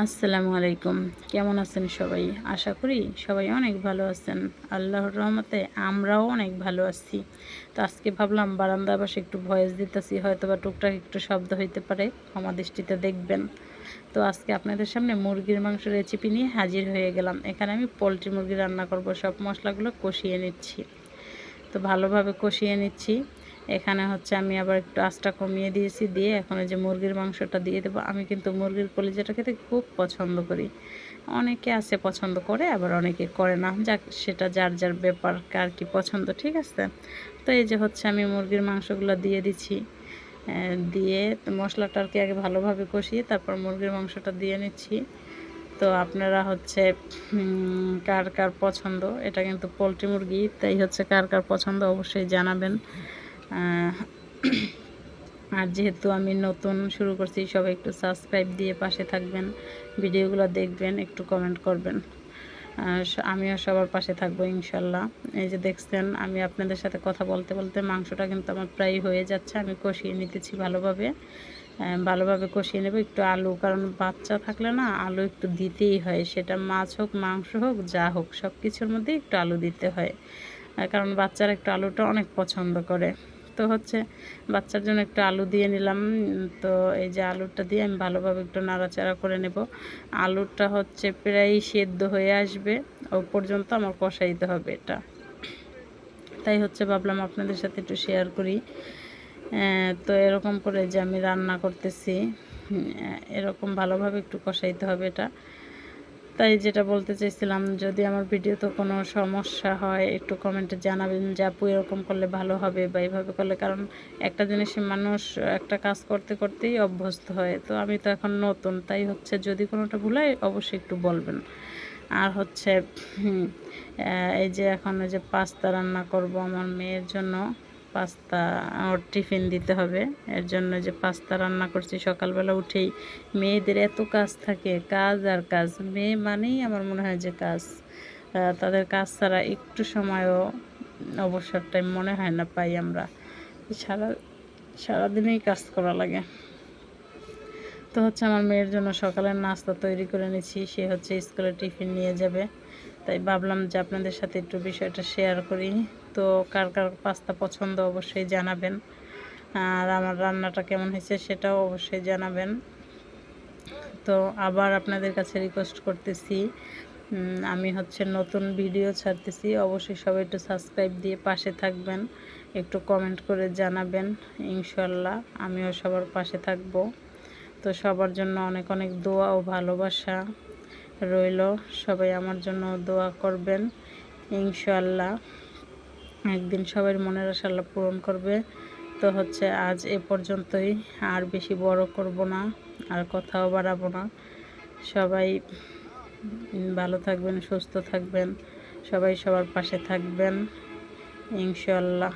আসসালামু আলাইকুম। কেমন আছেন সবাই? আশা করি সবাই অনেক ভালো আছেন। আল্লাহর রহমতে আমরাও অনেক ভালো আছি। তো আজকে ভাবলাম বারান্দা বসে একটু ভয়েস দিতেছি হয়তো বা টুকটাক একটু শব্দ হইতে পারে, ক্ষমা দৃষ্টিতে দেখবেন। তো আজকে আপনাদের সামনে মুরগির মাংস রেসিপি নিয়ে হাজির হয়ে গেলাম। এখানে আমি পোলট্রি মুরগি রান্না করব। সব মশলাগুলো কষিয়ে নিচ্ছি। তো ভালোভাবে কষিয়ে নিচ্ছি। এখানে হচ্ছে আমি আবার একটু আঁচটা কমিয়ে দিয়েছি, দিয়ে এখন যে মুরগির মাংসটা দিয়ে দেবো। আমি কিন্তু মুরগির কলিজাটা খেতে খুব পছন্দ করি। অনেকে আছে পছন্দ করে, আবার অনেকে করে না। যাক, সেটা যার যার ব্যাপার, কার কি পছন্দ, ঠিক আছে? তো এই যে হচ্ছে আমি মুরগির মাংসগুলো দিয়ে দিচ্ছি। দিয়ে মশলাটা আর কি আগে ভালোভাবে কষিয়ে তারপর মুরগির মাংসটা দিয়ে নিচ্ছি। তো আপনারা হচ্ছে কার কার পছন্দ, এটা কিন্তু পোলট্রি মুরগি, তাই হচ্ছে কার কার পছন্দ অবশ্যই জানাবেন। আর যেহেতু আমি নতুন শুরু করছি, সবাই একটু সাবস্ক্রাইব দিয়ে পাশে থাকবেন, ভিডিওগুলো দেখবেন, একটু কমেন্ট করবেন। আমিও সবার পাশে থাকব ইনশাল্লাহ। এই যে দেখছেন, আমি আপনাদের সাথে কথা বলতে বলতে মাংসটা কিন্তু আমার প্রায় হয়ে যাচ্ছে, আমি কষিয়ে নিতেছি ভালোভাবে। ভালোভাবে কষিয়ে নেব, একটু আলু, কারণ বাচ্চা থাকলে না আলু একটু দিতেই হয়, সেটা মাছ হোক, মাংস হোক, যা হোক সব কিছুর মধ্যে একটু আলু দিতে হয়। কারণ বাচ্চারা একটু আলুটা অনেক পছন্দ করে। তো হচ্ছে বাচ্চার জন্য একটু আলু দিয়ে নিলাম। তো এই যে আলুটা দিয়ে আমি ভালোভাবে একটু নাড়াচাড়া করে নেব। আলুটা হচ্ছে প্রায় সেদ্ধ হয়ে আসবে। ও পর্যন্ত আমার কষাইতে হবে এটা। তাই হচ্ছে ভাবলাম আপনাদের সাথে একটু শেয়ার করি। তো এরকম করে যে আমি রান্না করতেছি। এরকম ভালোভাবে একটু কষাইতে হবে এটা। তাই যেটা বলতে চাইছিলাম, যদি আমার ভিডিওতে কোনো সমস্যা হয়, একটু কমেন্টে জানাবেন যে, আপু, এরকম করলে ভালো হবে বা এইভাবে করলে? কারণ একটা জিনিসে মানুষ একটা কাজ করতে করতেই অভ্যস্ত হয়। তো আমি তো এখন নতুন, তাই হচ্ছে যদি কোনোটা ভুলাই অবশ্যই একটু বলবেন। আর হচ্ছে এই যে এখন ওই যে পাস্তা রান্না করব আমার মেয়ের জন্য পাস্তা ওর টিফিন দিতে হবে। এর জন্য যে পাস্তা রান্না করছি সকালবেলা উঠেই মেয়েদের এত কাজ থাকে, কাজ আর কাজ। মেয়ে মানেই আমার মনে হয় যে কাজ। তাদের কাজ ছাড়া একটু সময়ও অবসর টাইম মনে হয় না পাই আমরা। সারা, সারাদিনেই কাজ করা লাগে। তো হচ্ছে আমার মেয়ের জন্য সকালের নাস্তা তৈরি করে নিচ্ছি। সে হচ্ছে স্কুলে টিফিন নিয়ে যাবে। তাই ভাবলাম যে আপনাদের সাথে একটু বিষয়টা শেয়ার করি। তো কার কার পাস্তা পছন্দ অবশ্যই জানাবেন। আর আমার রান্নাটা কেমন হয়েছে সেটাও অবশ্যই জানাবেন। তো আবার আপনাদের কাছে রিকোয়েস্ট করতেছি। আমি হচ্ছে নতুন ভিডিও ছাড়তেছি। অবশ্যই সবাই একটু সাবস্ক্রাইব দিয়ে পাশে থাকবেন। একটু কমেন্ট করে জানাবেন ইনশাল্লাহ আমিও সবার পাশে থাকব। তো সবার জন্য অনেক অনেক দোয়া ও ভালোবাসা। রইল। সবাই আমার জন্য দোয়া করবেন ইনশাল্লাহ একদিন সবাই মনের আশাল্লাহ পূরণ করবে। তো হচ্ছে আজ এ পর্যন্তই, আর বেশি বড় করব না, আর কথাও বাড়াবো না। সবাই ভালো থাকবেন, সুস্থ থাকবেন, সবাই সবার পাশে থাকবেন ইনশাল্লাহ